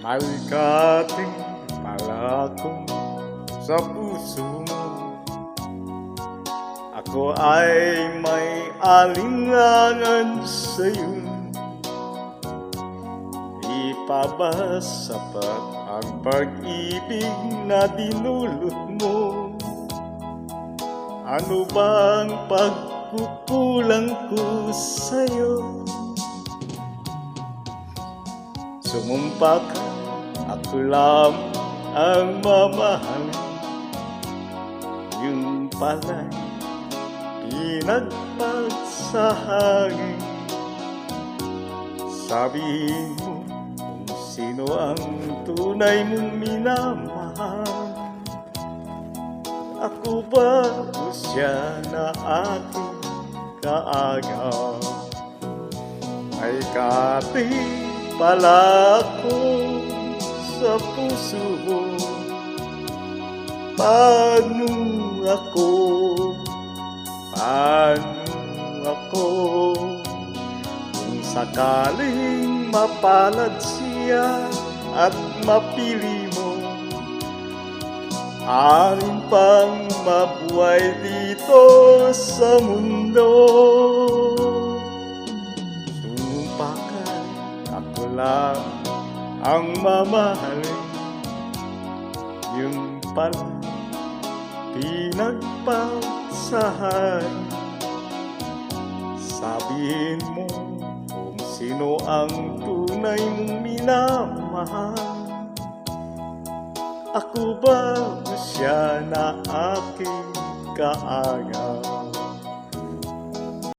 Alikating palako sa puso mo Ako ay may alinlangan sa'yo Di pa ba sapat ang pag-ibig na dinulot mo? Ano bang pagkukulang ko sa'yo? Sumumpa ka, ako lang ang mamahalin Yung pala'y pinagpagsahangin. Sabihin mo kung sino ang tunay mong minamahal. Ako ba o siya na aking kaagaw Ay kati pala ako sa puso mo. Paano ako, paano ako? Kung sakaling mapalad siya at mapili mo Amin pang mabuhay dito sa mundo. Sumpa ka, ako lang ang mamahalin Yung pala pinagpagsahan Sabihin mo kung sino ang tunay mong minamahal Ako ba siya na aking kaagaw?